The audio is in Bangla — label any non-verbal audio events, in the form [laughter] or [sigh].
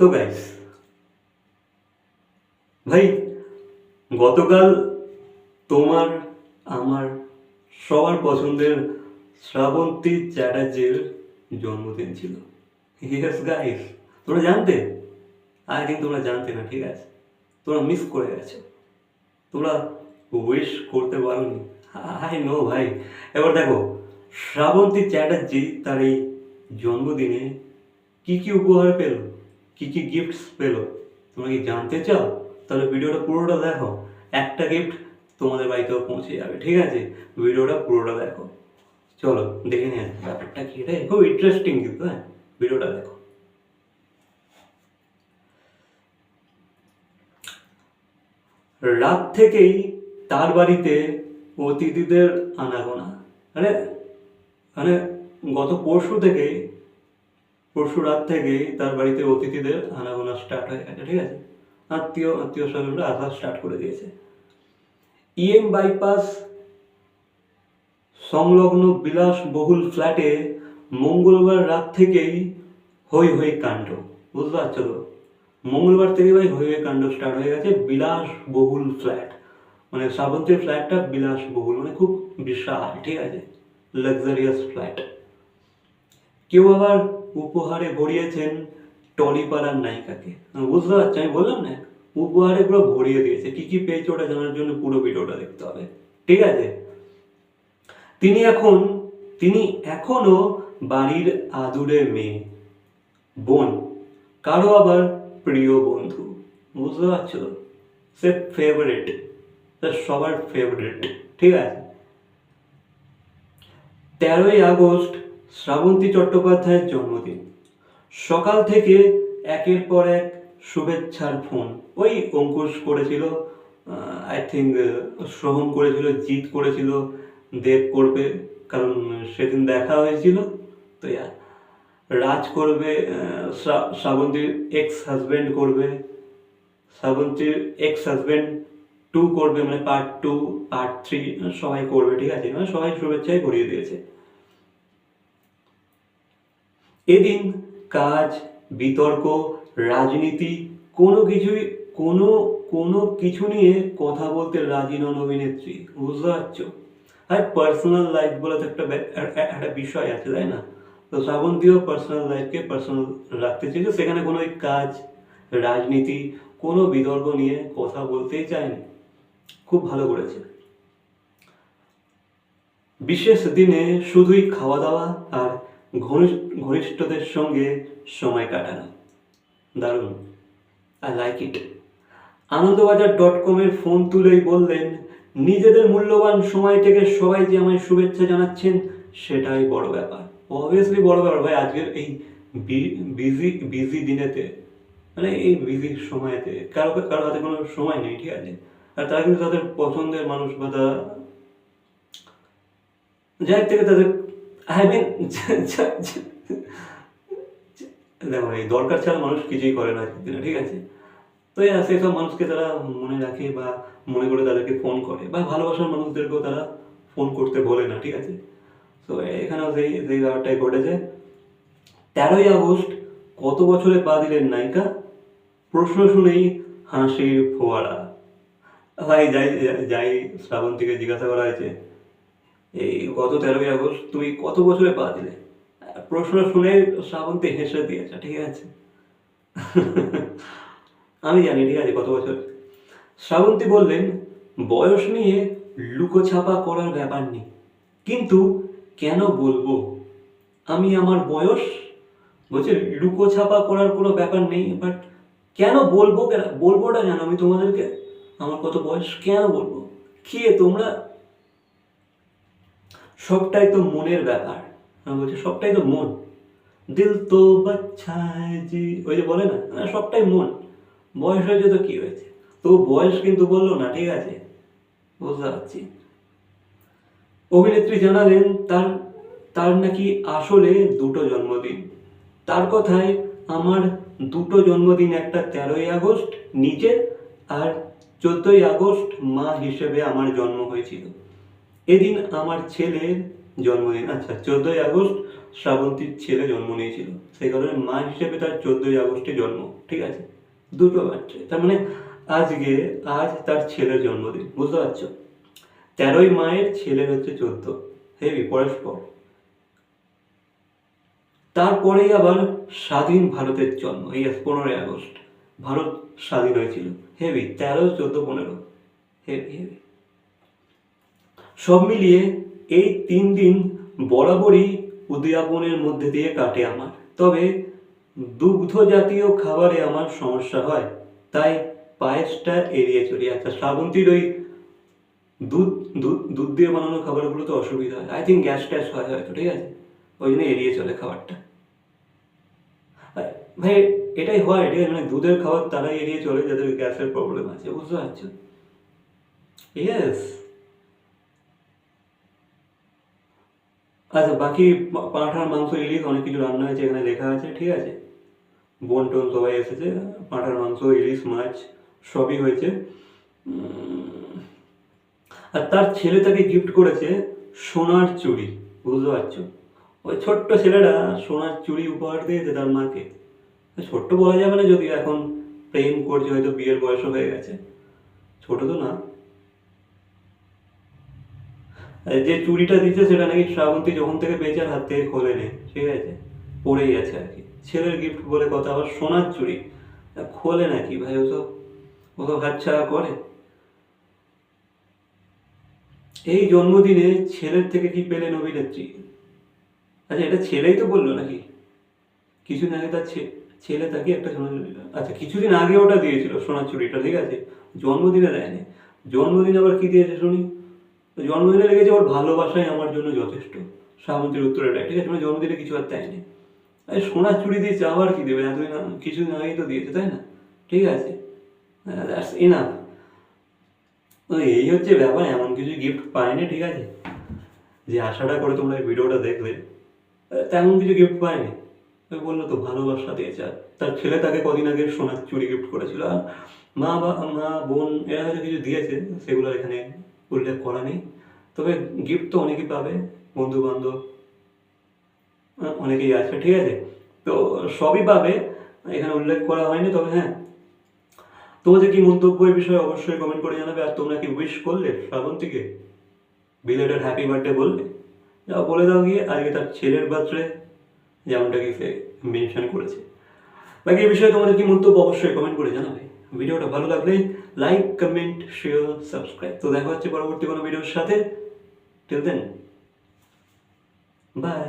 তো গাইস ভাই, গতকাল তোমার, আমার, সবার পছন্দের শ্রাবন্তী চ্যাটার্জির জন্মদিন ছিল। ইয়েস গাইস তোমরা জানতে? আই থিঙ্ক তোমরা জানতে না, ঠিক আছে? তোমরা মিস করে গেছো। তোমরা উইশ করতে পারোনি। আই নো ভাই। এবার দেখো, শ্রাবন্তী চ্যাটার্জি তার এই জন্মদিনে কি কি উপহার পেল? কি কি গিফটস পেল? তোমরা কি জানতে চাও? তাহলে ভিডিওটা পুরোটা দেখো। একটা গিফট তোমাদের বাড়িতেও পৌঁছে যাবে, ঠিক আছে? ভিডিওটা পুরোটা দেখো। চলো, দেখে নিয়ে আসি। ব্যাপারটা কি রে? খুব ইন্টারেস্টিং কিন্তু হ্যাঁ? ভিডিওটা দেখো। রাত থেকেই তার বাড়িতে অতিথিদের আনাগোনা। মানে মানে গত পরশু থেকে পরশু রাত থেকেই তার বাড়িতে অতিথিদের আনাগোনা স্টার্ট হয়ে গেছে, ঠিক আছে? আত্মীয় আত্মীয় স্বজনরা আসা স্টার্ট করে দিয়েছে। ইএম বাইপাস সংলগ্ন বিলাসবহুল ফ্ল্যাটে মঙ্গলবার রাত থেকেই হই হই কাণ্ড। বুঝতে পারছ তো? মঙ্গলবার থেকে ভাই হই হই কাণ্ড স্টার্ট হয়ে গেছে, বিলাসবহুল ফ্ল্যাট মানে শ্রাবন্তীর ফ্ল্যাটটা বিলাসবহুল মানে খুব বিশাল, ঠিক আছে? লাক্সারিয়াস ফ্ল্যাট কেউ আবার উপহারে ভরিয়েছেন টলিপাড়ার নায়িকাকে। বুঝতে পারছি, আমি বললাম না, উপহারে পুরো ভরিয়ে দিয়েছে। কি কি পেয়েছে ওটা জানার জন্য পুরো ভিডিওটা দেখতে হবে। ঠিক আছে? তিনি এখন, তিনি এখনও বাড়ির আদুরে মেয়ে, বোন, কারও আবার প্রিয় বন্ধু। বুঝতে পারছ? সে ফেভারিট সবার ফেভারিট ঠিক আছে? তেরোই আগস্ট শ্রাবন্তী চট্টোপাধ্যায়ের জন্মদিন। সকাল থেকে একের পর এক শুভেচ্ছার ফোন। ওই অঙ্কুশ করেছিল আই থিঙ্ক শ্রবণ করেছিল, জিৎ করেছিল, দেব করবে, কারণ সেদিন দেখা হয়েছিল। তো ইয়া, রাজ করবে শ্রাবন্তীর এক্স হাজব্যান্ড করবে, শ্রাবন্তীর এক্স হাজব্যান্ড টু করবে মানে পার্ট টু পার্ট থ্রি সবাই করবে, ঠিক আছে? মানে সবাই শুভেচ্ছাই করিয়ে দিয়েছে। এদিন কাজ, বিতর্ক, রাজনীতি, কোনো কিছুই, কোনো কোনো কিছু নিয়ে কথা বলতে রাজি নন অভিনেত্রী, বুঝতে পারছ? আর পার্সোনাল লাইফ বলে তো একটা একটা বিষয় আছে, তাই না? তো শ্রাবন্তীও পার্সোনাল লাইফকে পার্সোনাল রাখতে চেয়েছে সেখানে কোনো কাজ, রাজনীতি, কোনো বিতর্ক নিয়ে কথা বলতেই চায়নি। খুব ভালো করেছে। বিশেষ দিনে শুধুই খাওয়া দাওয়া আর ঘনিষ্ঠদের সঙ্গে সময় কাটানো। দারুণ। I like it Anandabazar dot কমের ফোন তুলেই বললেন, নিজেদের মূল্যবান সময় থেকে সবাই যে আমায় শুভেচ্ছা জানাচ্ছেন, সেটাই বড় ব্যাপার। অবভিয়াসলি বড় ব্যাপার। ভাই, আজকের এই বিজি বিজি দিনেতে মানে এই বিজি সময়তে, কারও কারও হাতে কোনো সময় নেই, ঠিক আছে? আর তারা কিন্তু তাদের পছন্দের মানুষ বা তারা, যার থেকে তাদের আই মিন [laughs] দেখো, এই দরকার ছাড়া মানুষ কিছুই করে না ঠিক আছে? তো এই সেই সব মানুষকে তারা মনে রাখে বা মনে করে তাদেরকে ফোন করে বা ভালোবাসার মানুষদেরকেও তারা ফোন করতে বলে না, ঠিক আছে? তো এখানেও সেই সেই ব্যাপারটাই ঘটেছে তেরোই আগস্ট, কত বছরে পা দিলেন নায়িকা? প্রশ্ন শুনেই হাসির ফোয়ারা। ভাই যাই যাই শ্রাবন্তীকে জিজ্ঞাসা করা হয়েছে এই গত তেরোই আগস্ট তুমি কত বছরে পা দিলে? প্রশ্ন শুনে শ্রাবন্তী হেসে দিয়েছে, ঠিক আছে? আমি জানি, ঠিক আছে, কত বছর? শ্রাবন্তী বললেন, বয়স নিয়ে লুকোছাপা করার ব্যাপার নেই। কিন্তু কেন বলব? আমি আমার বয়স? বলছে, লুকোছাপা করার কোনো ব্যাপার নেই বাট কেন বলব? বলবোটা জানো আমি তোমাদেরকে? আমার কত বয়স? কেন বলব? কে তোমরা সবটাই তো মনের ব্যাপার। আমি বলছি সবটাই তো মন। দিল তো বাচ্চা জি ওই যে বলে না না, সবটাই মন। বয়স হয়েছে তো কি হয়েছে? তো বয়স কিন্তু বলল না ঠিক আছে। বুঝতে পারছি। অভিনেত্রী জানালেন তার তার নাকি আসলে দুটো জন্মদিন। তার কথায় আমার দুটো জন্মদিন একটা তেরোই আগস্ট নিজে আর চোদ্দই আগস্ট মা হিসেবে আমার জন্ম হয়েছিল। এদিন আমার ছেলের জন্মদিন আচ্ছা চোদ্দই আগস্ট শ্রাবন্তীর ছেলে জন্ম নিয়েছিল। সেই কারণে মা হিসেবে তার চোদ্দোই আগস্টে জন্ম, ঠিক আছে? দুটো বাচ্চা। তার মানে আজকে, আজ তার ছেলের জন্মদিন, বুঝতে পারছ? তেরোই মায়ের ছেলের হচ্ছে চোদ্দ হেভি পরস্পর তারপরেই আবার স্বাধীন ভারতের জন্ম, এই পনেরোই আগস্ট, ভারত স্বাধীন হয়েছিল। হেভি তেরো, চোদ্দ, পনেরো হেভি হেভি সব মিলিয়ে এই তিন দিন বরাবরই উদযাপনের মধ্যে দিয়ে কাটে আমার। তবে দুগ্ধ জাতীয় খাবারে আমার সমস্যা হয়, তাই পায়েসটা এড়িয়ে চলি। আচ্ছা শ্রাবন্তীর ওই দুধ দুধ দুধ দিয়ে বানানো খাবারগুলো তো অসুবিধা হয়। আই থিঙ্ক গ্যাস ট্যাস হয় হয়তো, ঠিক আছে? ওই জন্য এড়িয়ে চলে খাবারটা। ভাই, এটাই হয়, ঠিক আছে? মানে দুধের খাবার তারাই এড়িয়ে চলে, যাদের গ্যাসের প্রবলেম আছে, বুঝতে পারছ? ইয়েস আচ্ছা বাকি পাঁঠার মাংস ইলিশ অনেক কিছু রান্না হয়েছে, এখানে লেখা আছে, ঠিক আছে? বোন টোন সবাই এসেছে, পাঁঠার মাংস, ইলিশ, মাছ সবই হয়েছে। আর তার ছেলে তাকে গিফট করেছে সোনার চুড়ি, বুঝতে পারছ? ওই ছোট্ট ছেলেটা সোনার চুড়ি উপহার দিয়েছে তার মাকে। ছোট্ট বলা যাবে না যদি এখন প্রেম করছে, হয়তো বিয়ের বয়সও হয়ে গেছে। ছোট তো না। যে চুরিটা দিচ্ছে সেটা নাকি শ্রাবন্তী যখন থেকে বেচার হাত থেকে খোলে নেই ঠিক আছে? পড়েই আছে আর কি। ছেলের গিফট বলে কথা, আবার সোনার চুরি। খোলে নাকি ভাই ওসব ওসব হাতছাড়া করে। এই জন্মদিনে ছেলের থেকে কি পেলেন অভিনেত্রী? আচ্ছা এটা ছেলেই তো বলল নাকি? কিছুদিন আগে তার ছেলে তাকে একটা চুড়ি আচ্ছা কিছুদিন আগে ওটা দিয়েছিল সোনার চুরিটা, ঠিক আছে? জন্মদিনে দেয়নি। জন্মদিনে আবার কি দিয়েছে শুনি? জন্মদিনে লেগেছে ওর ভালোবাসাই আমার জন্য যথেষ্ট। শ্রাবন্তীর উত্তর এটাই ঠিক আছে জন্মদিনে কিছু আর দেয়নি। আরে সোনার চুড়ি দিয়েছে আবার কি দেবে? এতদিন কিছুদিন আগেই তো দিয়েছে, তাই না? ঠিক আছে। দ্যাটস এই হচ্ছে ব্যাপার, এমন কিছু গিফট পাইনি, ঠিক আছে? যে আশাটা করে তোমরা এই ভিডিওটা দেখলে তেমন কিছু গিফট পাইনি। ওই বলল তো, ভালোবাসা দিয়েছে আর তার ছেলে তাকে কদিন আগে সোনার চুড়ি গিফট করেছিল। আর মা বা মা, বোন, এরা হয়তো কিছু দিয়েছে, সেগুলো এখানে উল্লেখ করা নেই। তবে গিফট তো অনেকেই পাবে বন্ধু বান্ধব অনেকেই আছে ঠিক আছে? তো সবই পাবে, এখানে উল্লেখ করা হয়নি, তবে হ্যাঁ। তোমাদের কি মন্তব্য এই বিষয়ে অবশ্যই কমেন্ট করে জানাবে, আর তোমরা কি উইশ করলে শ্রাবন্তীকে? বিলেটেড হ্যাপি বার্থডে বললে? যাও বলে দাও গিয়ে, আজকে তার ছেলের বার্থডে যেমনটা কি সে মেনশন করেছে। বাকি এই বিষয়ে তোমাদের কি মন্তব্য অবশ্যই কমেন্ট করে জানাবে। ভিডিওটা ভালো লাগলে লাইক, কমেন্ট শেয়ার সাবস্ক্রাইব তো দেখা হচ্ছে পরবর্তী কোনো ভিডিওর সাথে। Till then by